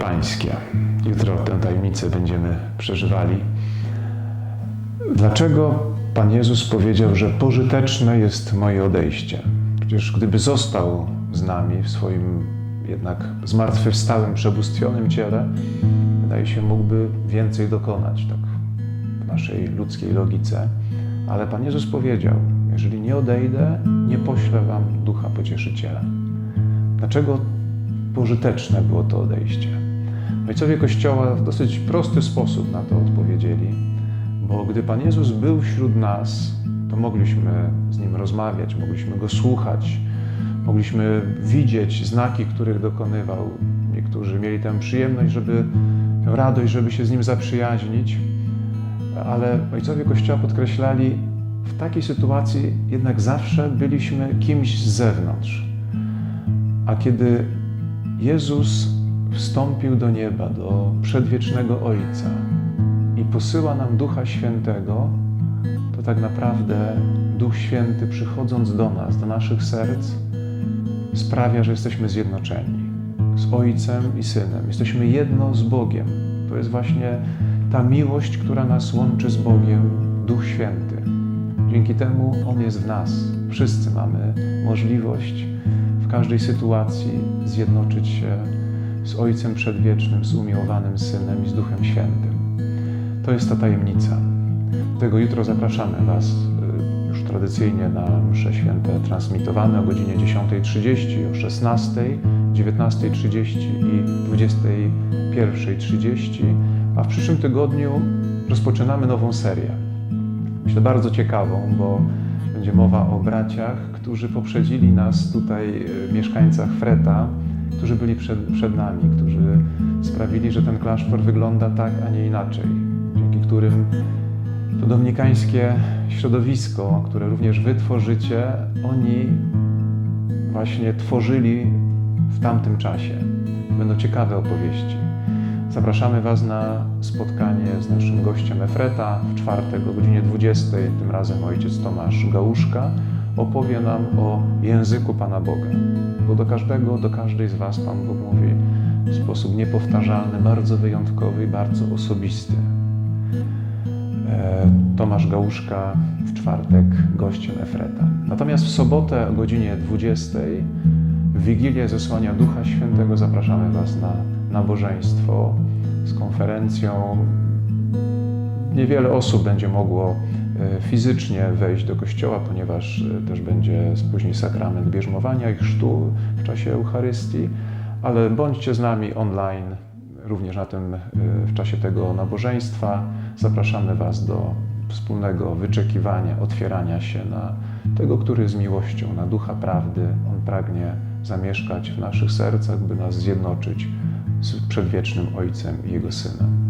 Pańskie. Jutro tę tajemnicę będziemy przeżywali. Dlaczego Pan Jezus powiedział, że pożyteczne jest moje odejście? Przecież gdyby został z nami w swoim jednak zmartwychwstałym, przebóstwionym ciele, wydaje się, mógłby więcej dokonać, tak w naszej ludzkiej logice. Ale Pan Jezus powiedział, jeżeli nie odejdę, nie poślę wam ducha pocieszyciela. Dlaczego pożyteczne było to odejście? Ojcowie Kościoła w dosyć prosty sposób na to odpowiedzieli, bo gdy Pan Jezus był wśród nas, to mogliśmy z Nim rozmawiać, mogliśmy Go słuchać, mogliśmy widzieć znaki, których dokonywał. Niektórzy mieli tę przyjemność, żeby, tę radość, żeby się z Nim zaprzyjaźnić, ale ojcowie Kościoła podkreślali, w takiej sytuacji jednak zawsze byliśmy kimś z zewnątrz. A kiedy Jezus wstąpił do nieba, do przedwiecznego Ojca i posyła nam Ducha Świętego, to tak naprawdę Duch Święty przychodząc do nas, do naszych serc, sprawia, że jesteśmy zjednoczeni z Ojcem i Synem. Jesteśmy jedno z Bogiem. To jest właśnie ta miłość, która nas łączy z Bogiem, Duch Święty. Dzięki temu On jest w nas. Wszyscy mamy możliwość każdej sytuacji zjednoczyć się z Ojcem Przedwiecznym, z umiłowanym Synem i z Duchem Świętym. To jest ta tajemnica. Tego jutro zapraszamy Was y, już tradycyjnie na msze święte transmitowane o godzinie 10.30, o 16.00, 19.30 i 21.30, a w przyszłym tygodniu rozpoczynamy nową serię. Myślę bardzo ciekawą, bo będzie mowa o braciach, którzy poprzedzili nas tutaj, y, mieszkańcach Freta, którzy byli przed, przed nami, którzy sprawili, że ten klasztor wygląda tak, a nie inaczej, dzięki którym to dominikańskie środowisko, które również wy tworzycie, oni właśnie tworzyli w tamtym czasie. Będą ciekawe opowieści. Zapraszamy Was na spotkanie z naszym gościem Efreta w czwartek o godzinie 20. Tym razem ojciec Tomasz Gałuszka opowie nam o języku Pana Boga. Bo do każdego, do każdej z Was Pan Bóg mówi w sposób niepowtarzalny, bardzo wyjątkowy i bardzo osobisty. E, Tomasz Gałuszka w czwartek gościem Efreta. Natomiast w sobotę o godzinie 20 w Wigilię Zesłania Ducha Świętego zapraszamy Was na nabożeństwo z konferencją. Niewiele osób będzie mogło e, fizycznie wejść do kościoła, ponieważ e, też będzie później sakrament bierzmowania i chrztu w czasie Eucharystii, ale bądźcie z nami online również na tym, e, w czasie tego nabożeństwa. Zapraszamy Was do wspólnego wyczekiwania, otwierania się na tego, który z miłością, na ducha prawdy, On pragnie zamieszkać w naszych sercach, by nas zjednoczyć z przedwiecznym Ojcem i Jego Synem.